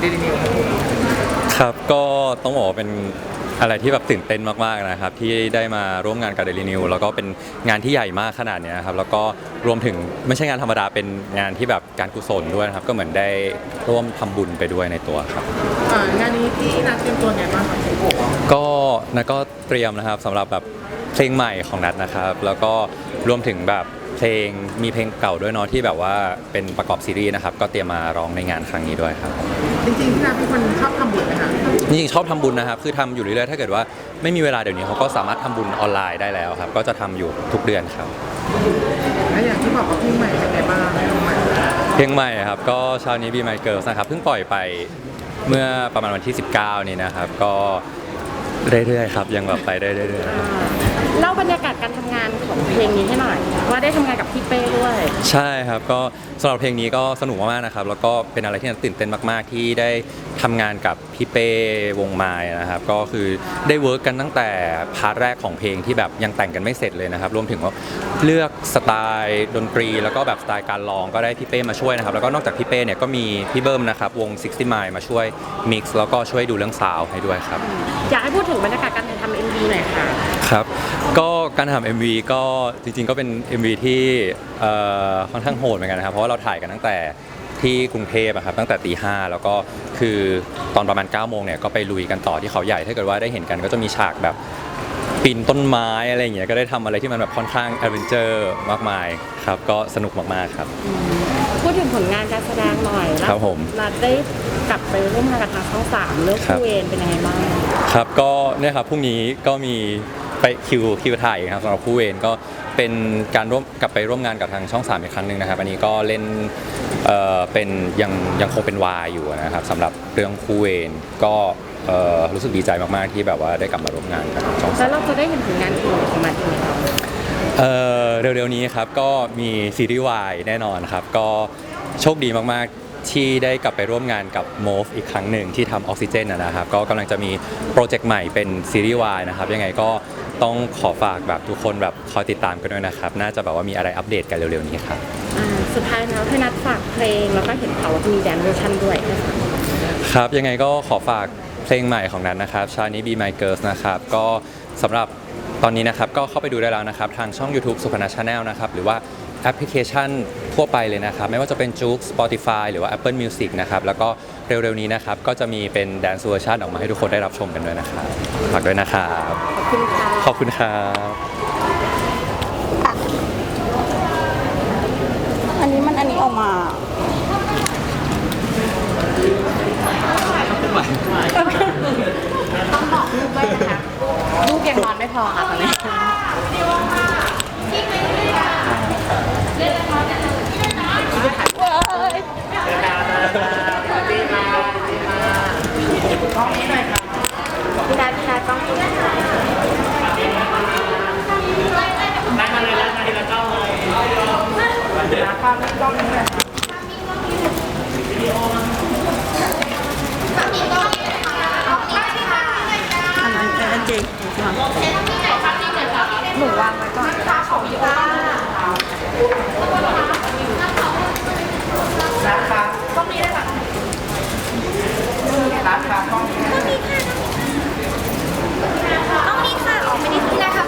เดลินิวครับผมครับก็ต้องบอกว่าเป็นอะไรที่แบบตื่นเต้นมากๆนะครับที่ได้มาร่วมงานกับเดลินิวแล้วก็เป็นงานที่ใหญ่มากขนาดเนี้ยครับแล้วก็รวมถึงไม่ใช่งานธรรมดาเป็นงานที่แบบการกุศลด้วยนะครับก็เหมือนได้ร่วมทำบุญไปด้วยในตัวครับ อ่างานนี้พี่นัดเตรียมตัวไงบ้างครับผมก็นัทก็เตรียมนะครับสำหรับแบบเพลงใหม่ของนัทนะครับ แล้วก็รวมถึงแบบ เพลงมีเพลงเก่าด้วยเนาะที่แบบว่าเป็นประกอบซีรีส์นะครับ ก็เตรียมมาร้องในงานครั้งนี้ด้วยครับจริงๆพี่นัดเป็นคนชอบทำบุญไหมคะจริงๆชอบทำบุญนะครับ คือทำอยู่เรื่อยๆถ้าเกิดว่าไม่มีเวลาเดี๋ยวนี้เขาก็สามารถทำบุญออนไลน์ได้แล้วครับ ก็จะทำอยู่ทุกเดือนครับ และอย่างที่บอกว่าพี่ใหม่เป็นไงบ้างเพลงใหม่เพลงใหม่ครับก็เช้านี้ Be My Girls นะครับเพิ่งปล่อยไปเมื่อประมาณวันที่ 19 นี้นะครับ ก็เรื่อยๆครับยังแบบไปได้เรื่อยๆครับ เล่าบรรยากาศการทำงานของเพลงนี้ให้หน่อย ว่าได้ทำงานกับพี่เป้ด้วย ใช่ครับก็สำหรับเพลงนี้ก็สนุกมากๆนะครับ แล้วก็เป็นอะไรที่น่าตื่นเต้นมากๆ ที่ได้ทำงานกับพี่เป้วงไม้นะครับ ก็คือได้เวิร์กกันตั้งแต่พาร์ทแรกของเพลงที่แบบยังแต่งกันไม่เสร็จเลยนะครับรวมถึงว่าเลือกสไตล์ดนตรี แล้วก็แบบสไตล์การร้องก็ได้พี่เป้มาช่วยนะครับ แล้วก็นอกจากพี่เป้เนี่ยก็มีพี่เบิ้มนะครับวง 60 Mile มาช่วยมิกซ์แล้วก็ช่วยดูเรื่องซาวด์ให้ด้วยครับ อยากให้พูดถึงบรรยากาศการถ่าย ทำเอ็มวีหน่อยค่ะครับ ก็การทำ MV ก็จริงๆก็เป็น MV ที่เอ่อค่อนข้างโหดเหมือนกันนะครับ เพราะว่าเราถ่ายกันตั้งแต่ที่กรุงเทพอะครับตั้งแต่ตีห้าแล้วก็คือตอนประมาณ9ก้าโมงเนี่ยก็ไปลุยกันต่อที่เขาใหญ่ถ้าเกิดว่าได้เห็นกันก็จะมีฉากแบบปีนต้นไม้อะไรอย่างเงี้ยก็ได้ทำอะไรที่มันแบบค่อนข้างแอดเวนเจอร์มากมายครับก็สนุกมากๆครับ พูดถึงผลงานการแสดงหน่อยครับผมนัดได้กลับไปร่วมงานกับทางช่องสามเรื่องครับ คู่เวรเป็นยังไงบ้างครับก็ เนี่ยครับพรุ่งนี้ก็มีไปคิวคิวถ่ายอีกครับสำหรับผู้เวรก็เป็นการร่วมกลับไปร่วมงานกับทางช่อง3อีกครั้งหนึ่งนะครับ อันนี้ก็เล่นเอ่อเป็นยังยังคงเป็นวายอยู่นะครับสำหรับเรื่องคู่เวรก็เอ่อรู้สึกดีใจมากๆที่แบบว่าได้กลับมาร่วมงานกับทางช่องแล้ว3เราจะได้เห็นผลงานอื่นของมันอีกไหมคะเอ่อเร็วๆนี้ครับก็มีซีรีส์วายแน่นอนครับ ก็โชคดีมากๆ ที่ได้กลับไปร่วมงานกับ MOV อีกครั้งหนึ่งที่ทำออกซิเจนนะครับ ก็กำลังจะมีโปรเจกต์ใหม่เป็นซีรีส์วายนะครับ ยังไงก็ต้องขอฝากแบบทุกคนแบบคอยติดตามกันด้วยนะครับ น่าจะแบบว่ามีอะไรอัปเดตกันเร็วๆนี้ครับ อ่าสุดท้ายแล้วให้นัดฝากเพลงแล้วก็เห็นเขาวว่ามีแดนเวอร์ชันด้วยให้ฟัง ครับ ยังไงก็ขอฝากเพลงใหม่ของนั้นนะครับชานี้ Be My Girls นะครับ ก็สำหรับตอนนี้นะครับ ก็เข้าไปดูได้แล้วนะครับ ทางช่อง YouTube สุพนัช Channel นะครับ หรือว่า แอปพลิเคชันทั่วไปเลยนะครับ ไม่ว่าจะเป็น j o o x Spotify หรือว่า Apple Music นะครับ แล้วก็เร็วๆนี้นะครับ ก็จะมีเป็น Dance Version ออกมาให้ทุกคนได้รับชมกันด้วยนะครับฝากด้วยนะครับขอบคุณค่ะขอบคุณครับอันนี้มันอันนี้ออกมาต้องบอกลูกด้วยนะคะลูกยังนอนไม่พอค่ะตอนนี้ พี่ดาพี่ดาต้องพูนะคะได้มาเลยแล้วมาทีละเจ้าเลยนะภาพนี้กล้องนี้เลยอันนั้นเป็นอันจริงหนูวางไว้ก่อนก็ได้ของพี่โอ นะคะกล้องนี้ได้ค่ะ นะคะกล้องนี้ต้องมีค่ะออกไม่ได้ที่นะคะ